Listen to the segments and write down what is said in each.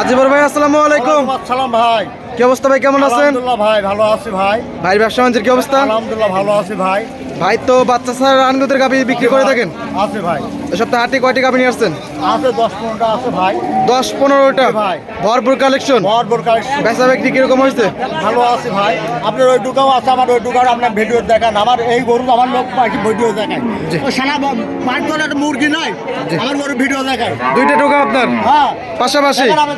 আজিবর ভাই আসসালামু আলাইকুম। আসসালাম ভাই। কি অবস্থা ভাই কেমন আছেন? আলহামদুলিল্লাহ ভাই ভালো আছি ভাই। ভাই ব্যবসা বাণিজ্যের কি অবস্থা? আলহামদুলিল্লাহ ভালো আছি ভাই। ভাই তো বাচ্চা ছাড়া রানগুদের গাবি বিক্রি করে থাকেন? আছে ভাই। সপ্তাহে হাটে কয়টি গাবি নিয়ে আসছেন? আছে দশ পনেরোটা আছে ভাই। দশ পনেরোটা? ভাই। ভরপুর কালেকশন বড় কালেকশন বেচা বিক্রি কীরকম হয়েছে? ভালো আছে ভাই। আপনার ওই ডুকাও আছে আমার ওই ডুকাও আপনার ভিডিও দেখান। আমার এই গরু আমার লোক ভিডিও দেখায়। সারা করে একটা মুরগি নয়। আমার গরু ভিডিও দেখায়। দুইটা টোকা আপনার? হ্যাঁ। পাশাপাশি? আমি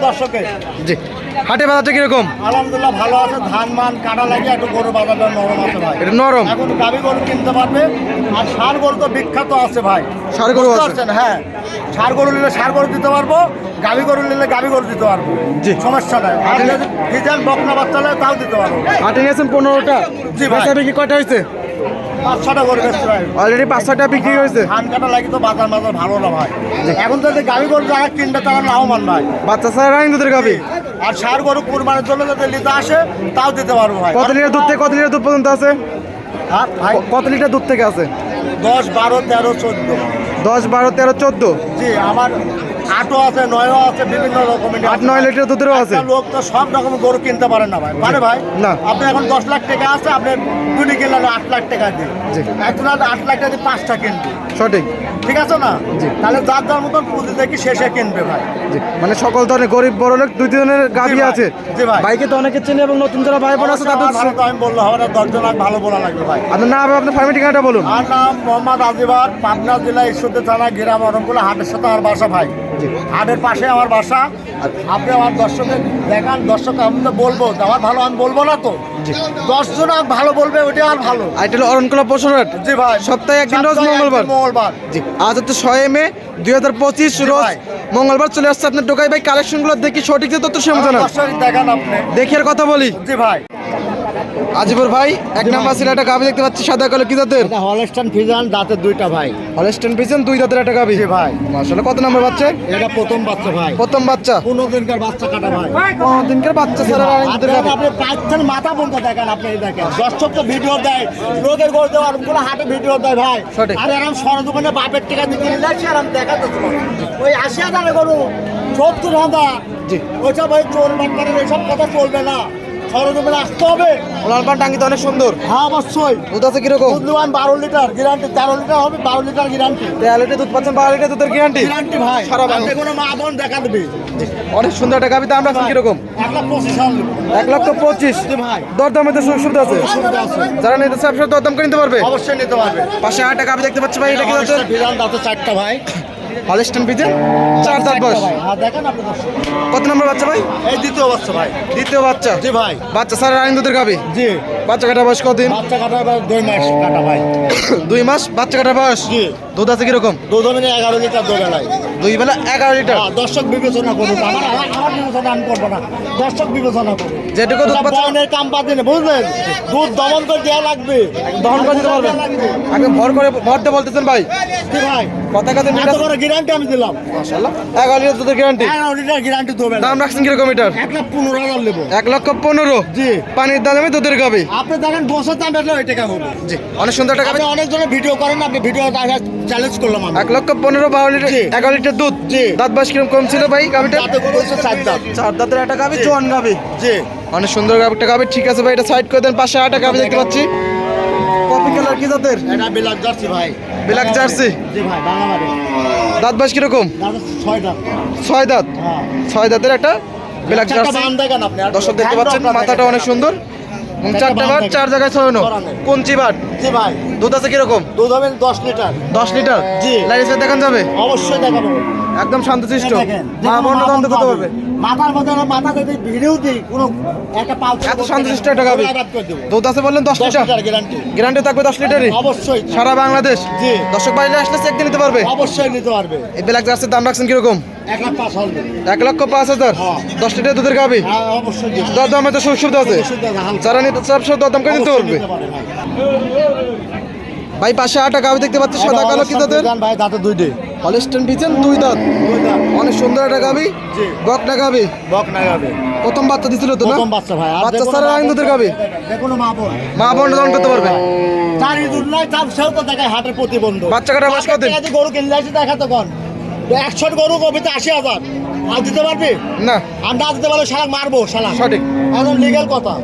জি। হাটে বাজারটা কীরকম? আলহামদুলিল্লাহ ভালো আছে। ধান মান কাটা লাগে একটু গরু বাজারটা নরম আছে ভাই। এটা নরম? এখন গাভি গরু কিনতে পারবে। আর সার গরু তো বিখ্যাত আছে ভাই। সার গরু আছে। হ্যাঁ। সার গরু নিলে সার গরু দিতে পারব। গাভি গরু নিলে গাভি গরু দিতে পারব। জি। সমস্যা নাই। আর ডিজাইন বকনা বাচ্চা লাগে তাও দিতে পারব। হাটে নিয়েছেন পনেরোটা? জি ভাই। বিক্রি কয়টা হয়েছে? পাঁচ ছটা অলরেডি পাঁচ বিক্রি হয়েছে? ধান কাটা লাগি তো বাজার ভালো না ভাই। এখন তো গাভি গরু যারা কিনবে তারা ভাই। বাচ্চা ছাড়া রানগুদের গাবি? আর সার গরু কুরবানের জন্য যাতে নিতে আসে তাও দিতে পারব ভাই। কত লিটার দুধ থেকে কত লিটার দুধ পর্যন্ত আছে? হ্যাঁ, ভাই। কত লিটার দুধ থেকে আছে? দশ বারো তেরো চোদ্দ। দশ বারো তেরো চোদ্দ? জি আমার আটও আছে নয়ও আছে বিভিন্ন রকমের আট নয় লিটার দুধেরও আছে। লোক তো সব রকম গরু কিনতে পারে না ভাই। পারে ভাই? না। আপনি এখন দশ লাখ টাকা আছে আপনি দুটি কিনলেন আট লাখ টাকা দিয়ে। এখন আট লাখ টাকা দিয়ে পাঁচটা কিনবে। সঠিক। ঠিক আছে না? তাহলে যার যার মতন পুঁজি দেখি শেষে কিনবে ভাই। মানে সকল ধরনের গরিব বড় লোক দুই ধরনের ভাই, আছে। বাইকে তো অনেকে চেনে এবং নতুন যারা ভাই বোন আছে তাদের আমার ভালো আমি বললে হবে না দশজন আর ভালো বলা লাগবে ভাই। আপনার নাম আপনার ফ্যামিলি ঠিকানাটা বলুন। আর নাম মোহাম্মদ আজিবার পাবনা জেলা ঈশ্বরদী থানা গ্রাম অরমগুলো হাটের সাথে আমার বাসা ভাই। হাটের পাশে আমার বাসা। আপনি আমার দর্শকের দেখান দর্শক আমি তো বলব আমার ভালো আমি বলব না তো? দশজন আর ভালো বলবে ওইটা আর ভালো আইটেল অরণকলা পশুরহাট? জি ভাই। সপ্তাহে একদিন রোজ মঙ্গলবার। মঙ্গলবার। জি। আজ হচ্ছে ছয় মে দুই হাজার পঁচিশ রোজ মঙ্গলবার চলে আসছে আপনার টোকাই ভাই। কালেকশনগুলো দেখি সঠিক যে তথ্য সে দেখান আপনি। দেখি কথা বলি। জি ভাই। আজিবর ভাই এক। নাম্বার ছিল একটা গাভি দেখতে পাচ্ছি সাদা কালো কি জাতের? এটা হলস্টান ফিজান দাঁতের দুইটা ভাই। হলস্টেন পিছন দুই জাতের একটা গাভি? ভাই। মাশাআল্লাহ কত নম্বর বাচ্চা? এটা প্রথম বাচ্চা ভাই। প্রথম বাচ্চা। পনেরো দিনকার বাচ্চা কাটা ভাই। পনেরো দিনকার বাচ্চা ছাড়া আপনি গাভী। আপনি পাঁচজন মাথা বলতে দেখেন আপনি দেখেন। দর্শক তো ভিডিও দেয় রোগের করে আর কোনো হাটে ভিডিও দেয় ভাই। সঠিক। আর এরকম সর দোকানে বাপের টিকা দিতে যাচ্ছি আর আমি দেখাতে তো ওই আশি হাজার করু সত্তর হাজার। জি। ওইসব ওই চোর বাটপারের এইসব কথা চলবে না। আসতে হবে। অনেক সুন্দর। হ্যাঁ অবশ্যই। দুধ আছে কীরকম? বুদ্ধবান বারো লিটার গ্যারান্টি তেরো লিটার হবে বারো লিটার গ্যারান্টি তেরো লিটার দুধ পাচ্ছেন বারো লিটার দুধের গ্যারান্টি গ্যারান্টি ভাই। সারা বাংলা। কোনো মা বোন দেখা দেবে। অনেক সুন্দর একটা দাম রাখছেন কীরকম? এক লক্ষ পঁচিশ। দরদামে তো সুবিধা আছে? যারা নিতে চায় দরদাম করে নিতে পারবে? অবশ্যই নিতে পারবে। পাশে আটটা গাভি দেখতে পাচ্ছি ভাই এটা কি চারটা ভাই। হলিস্টন পিজে চার দাঁত বয়স। হ্যাঁ। কত নম্বর বাচ্চা ভাই? এই দ্বিতীয় বাচ্চা ভাই। দ্বিতীয় বাচ্চা? জি ভাই। বাচ্চা স্যার রানিং দুধের খাবি জি। বাচ্চা কাটা বয়স কদিন? বাচ্চা কাটা দুই মাস কাটা ভাই। দুই মাস? বাচ্চা কাটা বয়স? জি। দুধ আছে কীরকম? দুধ মিলে এগারো লিটার দু বেলায় দুই বেলা এগারো লিটার? হ্যাঁ, দর্শক বিবেচনা করুন আমার আমার বিবেচনা আমি করব না। দর্শক বিবেচনা করুন যেটুকু দুধ বয়নের কাম বাদ দিনে বুঝলেন? দুধ দমন করে দেওয়া লাগবে। দহন করে দিতে পারবেন। আগে ভর করে ভরতে বলতেছেন ভাই। ভাই? কথা কাজে এত বড় গ্যারান্টি আমি দিলাম। মাশাআল্লাহ। এগারো লিটার দুধের গ্যারান্টি এগারো লিটার গ্যারান্টি দু বেলা দাম রাখছেন কীরকম মিটার এক লাখ পনেরো হাজার নেব। এক লক্ষ পনেরো। জি। পানির দামে দুধের গাভি আপনি দেখেন বছর দাম বেচলে ওই টাকা হবে। জি অনেক সুন্দর গাভি আপনি অনেকজনের ভিডিও করেন আপনি ভিডিও চ্যালেঞ্জ করলাম আমি। এক লক্ষ পনেরো বারো লিটার এগারো লিটার দুধ। জি। দাঁত বয়স কীরকম কম ছিল ভাই গাভিটা? চার দাম চার দাঁতের একটা গাভি। জোয়ান গাভি। জি। অনেক সুন্দর একটা গাভি ঠিক আছে ভাই এটা সাইড করে দেন পাশে আটা গাভি দেখতে পাচ্ছি। কপি কালার কি জাতের? এটা বিলাক জার্সি ভাই। বিলাক জার্সি জি ভাই বাংলাবাড়ি দাঁত বয়স কীরকম? ছয় দাম ছয় দাঁত? হ্যাঁ। ছয় দাঁতের একটা চারটা জার্সি দর্শক দেখতে পাচ্ছেন মাথাটা অনেক সুন্দর। চারটা দেখেন। চার জায়গায় ছড়ানো বাট জি ভাই। দুধ আছে কীরকম? দুধ হবে দশ লিটার। দশ লিটার? জি। লাইসেন্স দেখান যাবে? অবশ্যই দেখাবো। একদম শান্তশিষ্ট। মা করতে পারবে মাথার মধ্যে মাথা যদি ভিড়েও দিই কোনো একটা পাল এত শান্তশিষ্ট একটা দেবো। দুধ আছে বললেন দশ লিটার। গ্যারান্টি গ্যারান্টি থাকবে দশ লিটারই। অবশ্যই। সারা বাংলাদেশ। জি। দর্শক বাইরে আসলে চেক নিতে পারবে। অবশ্যই নিতে পারবে। এই ব্ল্যাক জার্সির দাম রাখছেন কীরকম? এক লক্ষ পাঁচ হাজার? হ্যাঁ। দশ লিটার দুধের গাভি হ্যাঁ অবশ্যই দিবে। দর দামে তো সুযোগ সুবিধা আছে যারা নিতে সব দরদাম করে নিতে পারবে। ভাই। পাশে আটা গাভি দেখতে পাচ্ছি সাদা কালো কি দাঁতের? ভাই দাঁতে দুই ডে হলিস্টন পিছেন দুই দাঁত? অনেক সুন্দর একটা গাভি জি। বকনা গাভি বক না যাবে প্রথম বাচ্চা দিছিল তো না? প্রথম বাচ্চা ভাই। বাচ্চা সারা আইন দুধের গাভি যেকোনো মা বোন। মা বোন দন করতে পারবে। তার ইঁদুর নাই তার সেও তো দেখায় হাটের প্রতিবন্ধ বাচ্চা কাটা বয়স কত গরু কিনলে আসি দেখা তো কন। একশো গরু কবিতে আশি হাজার। আর দিতে পারবি? না। আর না দিতে পারলে শালা মারবো শালা সঠিক। একদম লিগেল কথা।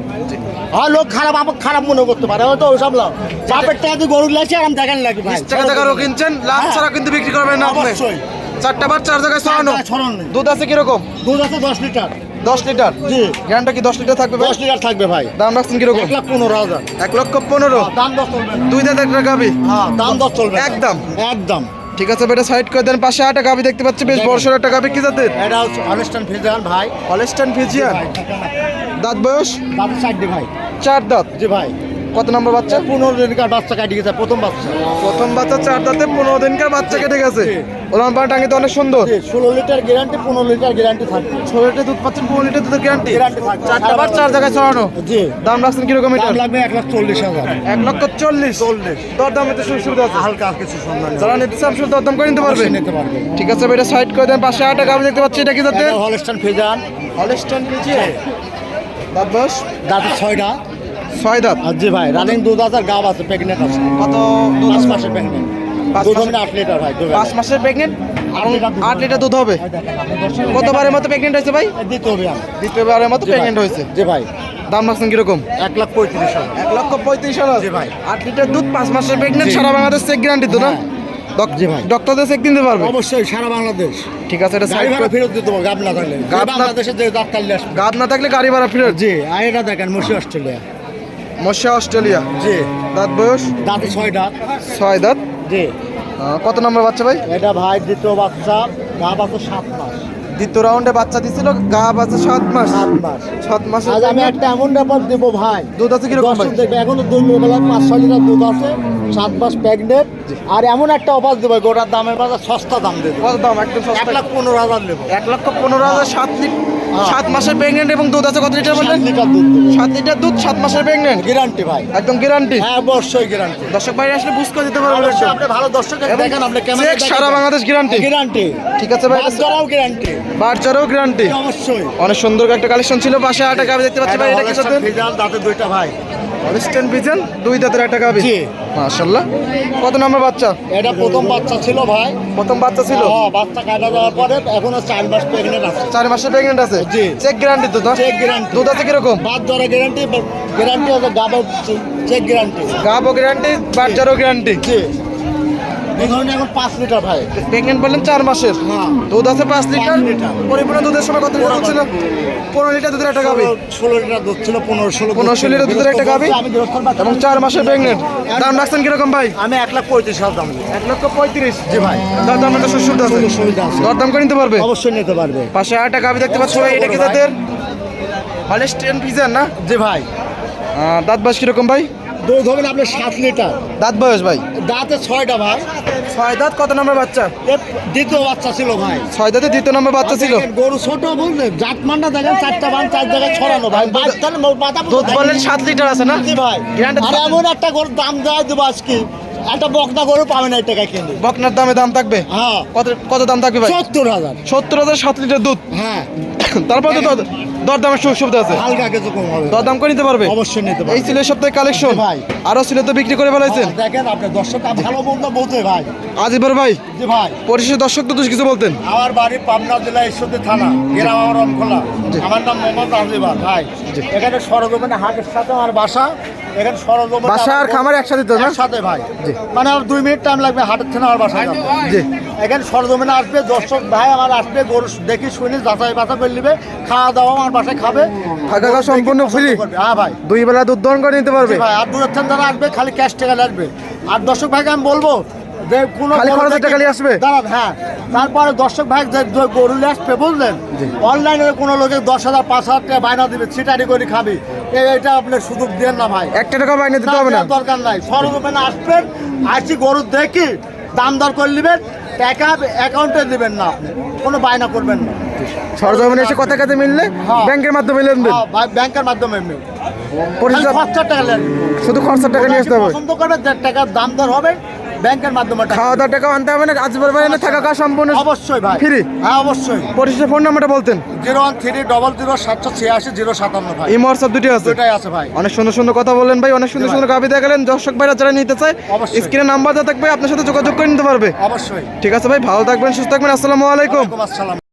আর লোক খারাপ আমাকে খারাপ মনে করতে পারে হয়তো ওইসব লাভ বাপের টাকা দিয়ে গরু লাগছে আর আমি দেখান লাগি ভাই। টাকা টাকারও কিনছেন লাভ হ্যাঁ। ছাড়া কিন্তু বিক্রি করবেন না আপনি। অবশ্যই। চারটা বার চার জায়গায় ছড়ানো। দুধ আছে কীরকম? দুধ আছে দশ লিটার। দশ লিটার? জি। গ্যানটা কি দশ লিটার থাকবে দশ লিটার থাকবে ভাই। দাম রাখছেন কীরকম? এক লাখ পনেরো হাজার। এক লক্ষ পনেরো। হ্যাঁ, দাম দশ চলবে। দুই দাঁত একটা গাবি। হ্যাঁ দাম দশ চলবে। একদম। একদম। ঠিক আছে বেটা সাইড করে দেন পাশে আটা গাবি দেখতে পাচ্ছি বেশ বড় সড় একটা গাবি কি জাতের? এটা হচ্ছে ফিজিয়ান ভাই। হলেস্টান ফিজিয়ান দাঁত বয়স? দাঁত সাইড দে ভাই। চার দাঁত। জি ভাই। কত নম্বর বাচ্চা? পনেরো দিনকার বাচ্চা কাটি গেছে? প্রথম বাচ্চা। প্রথম বাচ্চা চার দাঁতে পনেরো দিনকার বাচ্চা কেটে গেছে? জি। ওলান পান টাঙ্গিতে অনেক সুন্দর। ষোলো লিটার গ্যারান্টি পনেরো লিটার গ্যারান্টি থাকবে। ষোলো লিটার দুধ পাচ্ছেন পনেরো লিটার দুধের গ্যারান্টি। চারটা বার চার জায়গায় ছড়ানো? জি। দাম রাখছেন কীরকম এটা লাগবে এক লাখ চল্লিশ হাজার। এক লক্ষ চল্লিশ। চল্লিশ। দর দাম এতে সুবিধা আছে। হালকা কিছু সন্ধান যারা নিতে চান শুধু দর দাম করে নিতে পারবে নিতে পারবে ঠিক আছে এটা সাইড করে দেন পাশে আটা গাবি দেখতে পাচ্ছি এটা কি এটা হলস্টান ফেজান। হলেস্টান ফিজিয়ান। দাঁত বয়স? দাঁতের ছয়টা। ছয় দাঁত। আর জি ভাই রানিং দুধ আছে আর গাব আছে প্রেগনেন্ট আছে। কত দুধ পাঁচ আছে? মাসের প্রেগনেন্ট দুধ হবে আট লিটার ভাই পাঁচ মাসের প্রেগনেন্ট আট লিটার দুধ হবে? কতবারের মতো প্রেগনেন্ট হয়েছে ভাই? দ্বিতীয়বারের মতো প্রেগনেন্ট হয়েছে? জি ভাই। দাম রাখছেন কীরকম? এক লাখ পঁয়ত্রিশ এক লক্ষ পঁয়ত্রিশ হাজার? জি ভাই। আট লিটার দুধ পাঁচ মাসের প্রেগনেন্ট সারা বাংলাদেশ চেক গ্যারান্টি তো না? হ্যাঁ। জি ভাই। ডক্টরদের চেক দিতে পারবে? অবশ্যই সারা বাংলাদেশ। ঠিক আছে এটা গাড়ি ভাড়া ফেরত দিতে গাব না থাকলে। গাব বাংলাদেশে যে আসবে। গাব না থাকলে গাড়ি ভাড়া ফিরে জি আর এটা দেখেন মুসি অস্ট্রেলিয়া। মশা অস্ট্রেলিয়া। জি। দাঁত বয়স? দাঁত ছয় দাঁত। ছয় দাঁত? জি। কত নম্বর বাচ্চা ভাই? এটা ভাই দ্বিতীয় বাচ্চা গা আছে সাত মাস। দ্বিতীয় রাউন্ডে বাচ্চা দিছিল গা আছে সাত মাস। সাত মাস। সাত মাস আজ আমি একটা এমন ব্যাপার দেবো ভাই। দুধ আছে কীরকম ভাই? দেখবে এখনও দুই বেলা পাঁচ ছয় লিটার দুধ আছে সাত মাস প্রেগনেন্ট আর এমন একটা অফার দেবো গোটার দামের বাজার সস্তা দাম দেবো। কত দাম একদম এক সস্তা লাখ পনেরো হাজার নেব এক লক্ষ পনেরো হাজার সাত লিটার। সাত মাসের প্রেগনেন্ট এবং দুধ আছে কত লিটার বললেন? লিটার দুধ সাত লিটার দুধ সাত মাসের প্রেগনেন্ট গ্যারান্টি ভাই। একদম গ্যারান্টি হ্যাঁ অবশ্যই গ্যারান্টি দর্শক ভাই আসলে বুঝ করে দিতে পারবেন। আপনি ভালো দর্শক দেখেন আপনি কেমন চেক সারা বাংলাদেশ গ্যারান্টি গ্যারান্টি ঠিক আছে ভাই। বাচ্চারাও গ্যারান্টি বাচ্চারাও গ্যারান্টি অবশ্যই। অনেক সুন্দর একটা কালেকশন ছিল পাশে আটা গাবি দেখতে পাচ্ছি ভাই এটা কি সাথে দাঁতে দুইটা ভাই। হলিস্টেন বিজেন দুই দাঁতের একটা গাবি জি। মাশাআল্লাহ। কত নম্বর বাচ্চা? এটা প্রথম বাচ্চা ছিল ভাই। প্রথম বাচ্চা ছিল? হ্যাঁ, বাচ্চা কাটা দেওয়ার পরে এখন চার মাস প্রেগন্যান্ট আছে। চার মাসের প্রেগন্যান্ট আছে? জি। চেক গ্যারান্টি তো চেক গ্যারান্টি দুধ আছে কীরকম? বাদ ধরে গ্যারান্টি গ্যারান্টি আছে গাবো চেক গ্যারান্টি গাবো গ্যারান্টি বাচ্চারও গ্যারান্টি জি। এই এখন পাঁচ লিটার ভাই। প্রেগনেন্ট বললেন চার মাসের। হ্যাঁ। দুধ আছে পাঁচ লিটার। পরিপূর্ণ দুধের সময় কত লিটার ছিল? পনেরো লিটার দুধের একটা গাবি ষোলো- লিটার দুধ ছিল পনেরো ষোলো পনেরো। লিটার দুধের একটা এবং চার মাসের প্রেগনেন্ট দাম রাখছেন কীরকম ভাই? আমি এক লাখ পঁয়ত্রিশ হাজার দাম এক লক্ষ পঁয়ত্রিশ? জি ভাই। তার দাম একটা সুবিধা আছে। সুবিধা আছে। দরদাম করে নিতে পারবে? অবশ্যই নিতে পারবে। পাশে আরেকটা গাবি দেখতে পাচ্ছ ভাই এটা কি জাতের? হলিস্টেন পিজার না? জি ভাই। দাঁত বাস কীরকম ভাই? দুধ হবেন আপনার সাত লিটার। দাঁত বয়স ভাই? দাঁতে ছয়টা ভাই। ছয় দাঁত কত নম্বর বাচ্চা? দ্বিতীয় বাচ্চা ছিল ভাই। ছয় দাঁতে দ্বিতীয় নম্বর বাচ্চা ছিল? গরু ছোট বুঝলেন জাত মানটা দেখেন চারটা বান চার জায়গায় ছড়ানো ভাই। দুধ বলেন সাত লিটার আছে না? জি ভাই। এমন একটা গরুর দাম দেওয়া দেবো আজকে। একটা বকনা গরু পাবে না এই টাকা কিনে। বকনার দামে দাম থাকবে? হ্যাঁ। কত কত দাম থাকবে ভাই? সত্তর হাজার। সত্তর হাজার সাত লিটার দুধ? হ্যাঁ। তারপর তো দর- দরদামের সুযোগ সুবিধা আছে। হালকা কিছু কম হবে। দরদাম করে নিতে পারবে? অবশ্যই নিতে এই পারবে। ছিল এই সপ্তাহে কালেকশন ভাই। আরও ছিল তো বিক্রি করে ফেলাইছেন? হ্যাঁ, দেখেন আপনার দর্শক ভালো বলতে ভাই। আজিবর ভাই জি ভাই। পরিশেষে দর্শক তো কিছু বলতেন। আমার বাড়ি পাবনা জেলা ঈশ্বরদী থানা গ্রাম আমার আমার নাম মোহাম্মদ আজিবার ভাই। এখানে সরজমিনে হাটের সাথে আমার বাসা এখানে সরজমিনে বাসা আর খামার একসাথে তো না? একসাথে ভাই। মানে আমার দুই মিনিট টাইম লাগবে হাটের থেকে আমার বাসায়। জি। এখানে সরজমিনে আসবে দর্শক ভাই আমার আসবে গরু দেখি শুনি যাচাই বাছা করে নেবে খাওয়া দাওয়া আমার বাসায় খাবে। থাকা খাওয়া সম্পূর্ণ? করবে। হ্যাঁ ভাই। দুই বেলা দুধ দহন করে নিতে পারবে? ভাই আর দূরের থেকে যারা আসবে খালি ক্যাশ টাকা লাগবে। আর দর্শক ভাইকে আমি বলব যে কোনো আসবে? দাঁড়ান হ্যাঁ। তারপরে দর্শক ভাই যে গরু আসবে বুঝলেন অনলাইনে কোনো লোকে দশ হাজার পাঁচ হাজার টাকা বায়না দিবে ছিটারি করে খাবি। এটা আপনি সুযোগ দেন না ভাই। একটা টাকা বাইনে দিতে হবে না? দরকার নাই। সরজমিনে আসবেন আসি গরু দেখি দাম দর করে নেবেন টাকা অ্যাকাউন্টে দিবেন না আপনি। কোনো বায়না করবেন না। সরজমিনে এসে কথা কাজে মিললে হ্যাঁ। ব্যাংকের মাধ্যমে লেনদেন। হ্যাঁ, ব্যাংকের মাধ্যমে শুধু খরচার টাকা নিয়ে আসতে হবে। পছন্দ করবে টাকার দাম দর হবে। ব্যাংকের মাধ্যমে খাওয়া দাওয়া টাকা আনতে হবে না আজিবর ভাই থাকা খাওয়া সম্পূর্ণ অবশ্যই ভাই ফ্রি। হ্যাঁ অবশ্যই। পরিশেষে ফোন নাম্বারটা বলতেন। Zero one three double zero সাতশো ছিয়াশি জিরো সাতান্ন ভাই। এই দুটি আছে। দুটাই আছে ভাই। অনেক সুন্দর সুন্দর কথা বললেন ভাই অনেক সুন্দর সুন্দর গাবি দেখালেন। দর্শক ভাইরা যারা নিতে চায়। স্ক্রিনে নাম্বার দেওয়া থাকবে আপনার সাথে যোগাযোগ করে নিতে পারবে। অবশ্যই। ঠিক আছে ভাই ভালো থাকবেন সুস্থ থাকবেন আসসালামু আলাইকুম। আসসালাম।